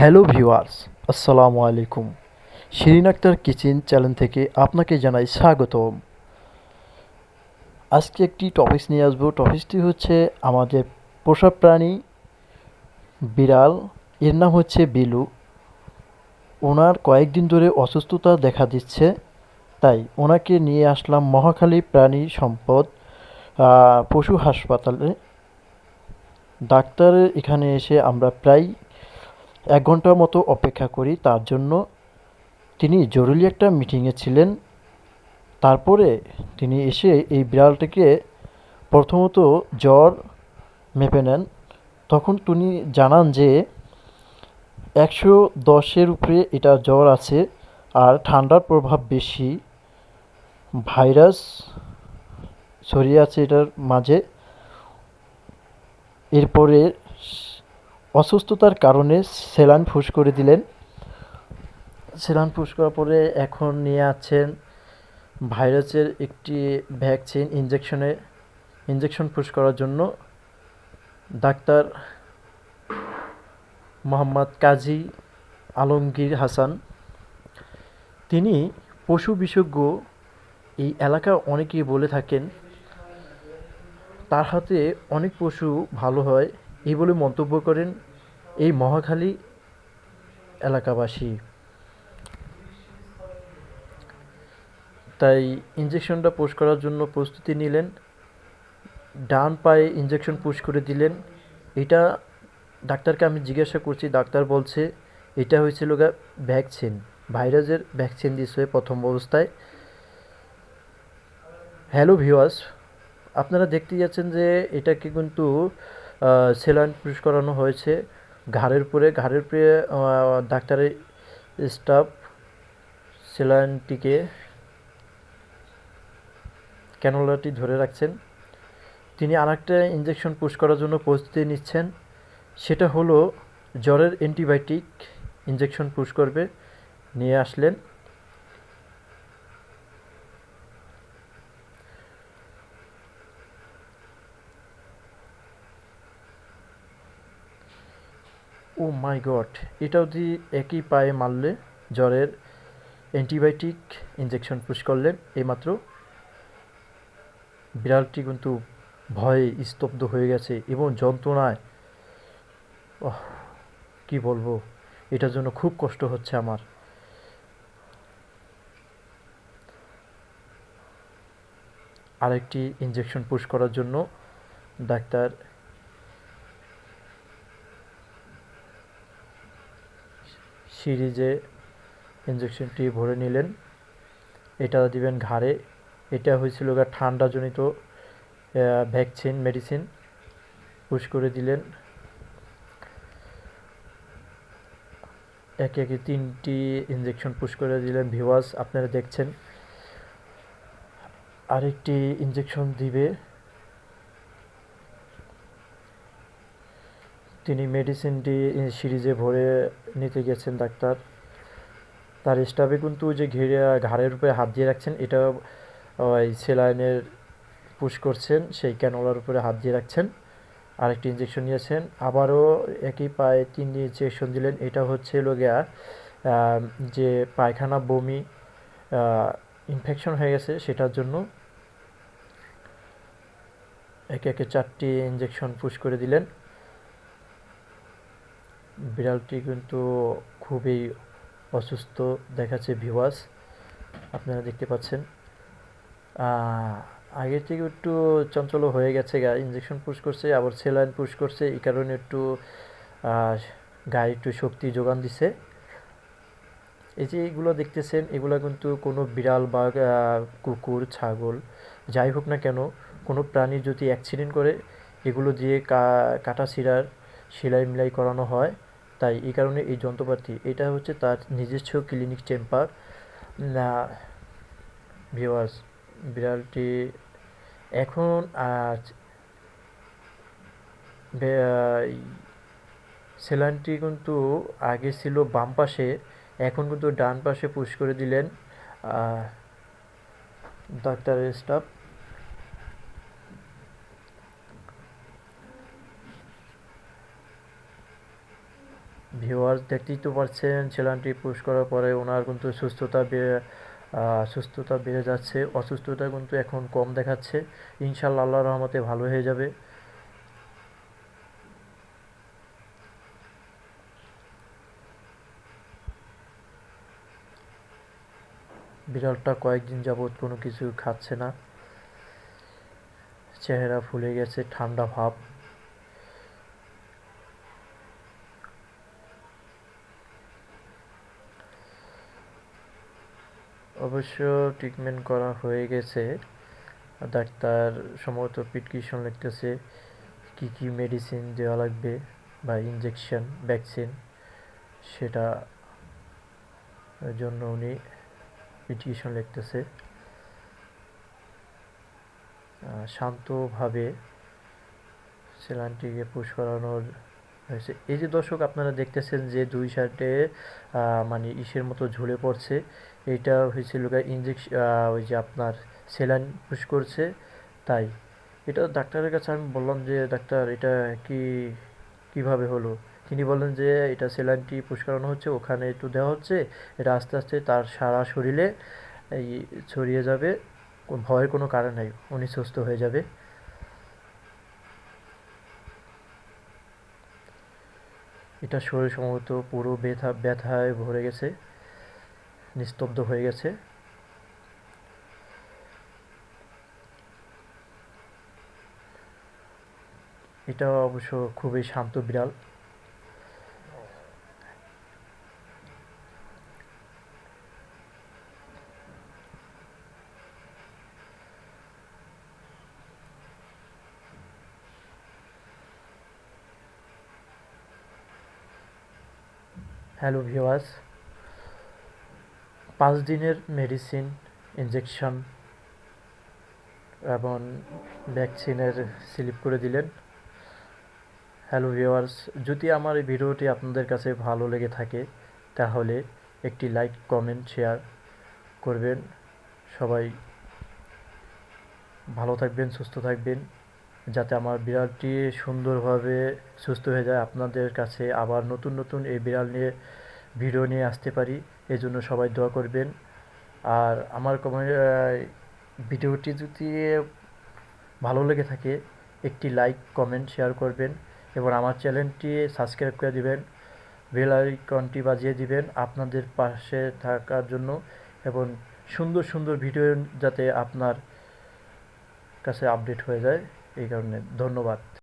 Hello viewers, আসসালামু আলাইকুম। Shirin Akter kitchen channel থেকে আপনাকে জানাই স্বাগতম। আজকে একটি টপিকস নিয়ে আসব। টপিকসটি হচ্ছে আমাদের পোষা প্রাণী বিড়াল। এর নাম হচ্ছে বিলু। ওনার কয়েকদিন ধরে অসুস্থতা দেখা দিচ্ছে, তাই ওনাকে নিয়ে আসলাম মহাখালী প্রাণী সম্পদ পশু হাসপাতালে। ডাক্তারের এখানে এসে আমরা প্রায় এক ঘণ্টার মতো অপেক্ষা করি, তার জন্য তিনি জরুরি একটা মিটিংয়ে ছিলেন। তারপরে তিনি এসে এই বিড়ালটিকে প্রথমত জ্বর মেপে নেন। তখন তিনি জানান যে, একশো দশের উপরে এটা জ্বর আছে আর ঠান্ডার প্রভাব বেশি। ভাইরাস ছড়িয়ে আছে এটার মাঝে। এরপরে অসুস্থতার কারণে সেলান ফুস করে দিলেন। সেলান ফুস করার পরে এখন নিয়ে আছেন ভাইরাসের একটি ভ্যাকসিন ইঞ্জেকশনে ইঞ্জেকশন ফুস করার জন্য ডাক্তার মোহাম্মদ কাজী আলমগীর হাসান। তিনি পশু বিশেষজ্ঞ এই এলাকায় অনেকেই বলে থাকেন, তার হাতে অনেক পশু ভালো হয় এই বলে মন্তব্য করেন। এই মহাখালী এলাকাবাসী। তাই ইঞ্জেকশনটা পুশ করার জন্য প্রস্তুতি নিলেন। ডান পায়ে ইঞ্জেকশন পুশ করে দিলেন। এটা ডাক্তারকে আমি জিজ্ঞাসা করছি, ডাক্তার বলছে, এটা হয়েছিল গা ভ্যাকসিন ভাইরাসের ভ্যাকসিন দিচ্ছে প্রথম অবস্থায়। হ্যালো ভিওয়াস আপনারা দেখতে যাচ্ছেন যে এটাকে কিন্তু সেলাইন পুশ করানো হয়েছে। ঘাড়ের উপরে ঘাড়ের উপরে ডাক্তারের স্টাফ সেলাইনটিকে ক্যানোলাটি ধরে রাখছেন। তিনি আরেকটা ইঞ্জেকশন পুশ করার জন্য প্রস্তুতি নিচ্ছেন। সেটা হলো, জ্বরের অ্যান্টিবায়োটিক ইঞ্জেকশন পুশ করবে, নিয়ে আসলেন। ও মাই গড, এটাও যদি একই পায়ে মারলে, জ্বরের অ্যান্টিবায়োটিক ইঞ্জেকশন পুশ করলেন এইমাত্র বিড়ালটি কিন্তু ভয়ে স্তব্ধ হয়ে গেছে এবং যন্ত্রণায় কি বলব, এটার জন্য খুব কষ্ট হচ্ছে আমার। আরেকটি ইঞ্জেকশন পুশ করার জন্য ডাক্তার সিরিজে ইঞ্জেকশনটি ভরে নিলেন। এটা দিবেন ঘাড়ে। এটা হয়েছিল গা ঠান্ডাজনিত ভ্যাকসিন মেডিসিন পুশ করে দিলেন। একে একে তিনটি ইঞ্জেকশন পুশ করে দিলেন। ভিওয়াস আপনারা দেখছেন। আরেকটি ইঞ্জেকশন দিবে তিনি মেডিসিনটি সিরিজে ভরে নিতে গেছেন ডাক্তার। তার স্টাফে কিন্তু যে ঘিরে, ঘাড়ের উপরে হাত দিয়ে রাখছেন, এটা ওই সেলাইনের পুশ করছেন, সেই ক্যানোলার উপরে হাত দিয়ে রাখছেন, আরেকটি ইঞ্জেকশন নিয়েছেন। আবারও একই পায়ে তিনটি ইঞ্জেকশন দিলেন, এটা হচ্ছে গিয়া যে পায়খানা বমি ইনফেকশন হয়ে গেছে সেটার জন্য। একে একে চারটি ইঞ্জেকশন পুশ করে দিলেন। বিড়ালটি কিন্তু খুবই অসুস্থ দেখাচ্ছে ভিওয়াস আপনারা দেখতে পাচ্ছেন। আগের থেকে একটু চঞ্চল হয়ে গেছে গা ইঞ্জেকশন পুশ করছে, আবার সেলাইন পুশ করছে, এই কারণে একটু গায়ে একটু শক্তি যোগান দিছে। এই যে এগুলো দেখতেছেন, এগুলো কিন্তু কোনো বিড়াল বা কুকুর, ছাগল, যাই হোক না কেন, কোনো প্রাণী যদি অ্যাক্সিডেন্ট করে, এগুলো দিয়ে কাটা ছিঁড়ার সেলাই মিলাই করানো হয়। তাই এই কারণে এই যন্ত্রপাতি, এটা হচ্ছে তার নিজস্ব ক্লিনিক চেম্বার না ভিওয়ার্স বিড়ালটি এখন আর সেলানটি কিন্তু আগে ছিল বাম পাশে, এখন কিন্তু ডান পাশে পুশ করে দিলেন ডাক্তারের স্টাফ ভিউয়ার্স দেখতেই তো পারছেন ছেলানটি পুশ করার পরে ওনার কিন্তু সুস্থতা সুস্থতা বেড়ে যাচ্ছে, অসুস্থতা কিন্তু এখন কম দেখাচ্ছে। ইনশাল্লাহ আল্লাহ রহমতে ভালো হয়ে যাবে। বিড়ালটা কয়েকদিন যাবৎ কোনো কিছু খাচ্ছে না। চেহারা ফুলে গেছে, ঠান্ডা ভাব। অবশ্য ট্রিটমেন্ট করা হয়ে গেছে। ডাক্তার সম্ভবত প্রেসক্রিপশন লিখতেছে কি কি মেডিসিন দেওয়া লাগবে বা ইনজেকশন ভ্যাকসিন সেটা জন্য উনি প্রেসক্রিপশন লিখতেছে। শান্তভাবে সেলানটিকে পুশ করানোর হয়েছে। এই যে দর্শক, আপনারা দেখতেছেন যে দুই সাইডে মানে ইসের মতো ঝুলে পড়ছে। এইটা হয়েছিল ইঞ্জেকশন ওই যে আপনার সেলাইন পুশ করছে, তাই। এটা ডাক্তারের কাছে আমি বললাম যে, ডাক্তার, এটা কি, কীভাবে হলো? তিনি বললেন যে, এটা সেলাইনটি পুশ করানো হচ্ছে, ওখানে একটু দেওয়া হচ্ছে, এটা আস্তে আস্তে তার সারা শরীরে এই ছড়িয়ে যাবে ভয়ের কোনো কারণ নেই, উনি সুস্থ হয়ে যাবে। এটা শরীর সম্ভবত পুরো ব্যথা, ব্যথায় ভরে গেছে। নিস্তব্ধ হয়ে গেছে। এটা অবশ্য খুবই শান্ত বিড়াল। হ্যালো ভিওয়াস পাঁচ দিনের মেডিসিন ইনজেকশন এবং ভ্যাকসিনের স্লিপ করে দিলেন। হ্যালো ভিওয়ার্স যদি আমার এই ভিডিওটি আপনাদের কাছে ভালো লেগে থাকে, তাহলে একটি লাইক কমেন্ট শেয়ার করবেন। সবাই ভালো থাকবেন, সুস্থ থাকবেন, যাতে আমার বিড়ালটি সুন্দরভাবে সুস্থ হয়ে যায়। আপনাদের কাছে আবার নতুন নতুন এই বিড়াল নিয়ে ভিডিও নিয়ে আসতে পারি এই জন্য সবাই দোয়া করবেন। আর আমার ভিডিওটি যদি ভালো লেগে থাকে, একটি লাইক কমেন্ট শেয়ার করবেন এবং আমার চ্যানেলটি সাবস্ক্রাইব করে দিবেন বেল আইকনটি বাজিয়ে দিবেন আপনাদের পাশে থাকার জন্য এবং সুন্দর সুন্দর ভিডিও যাতে আপনার কাছে আপডেট হয়ে যায়, এই কারণে ধন্যবাদ।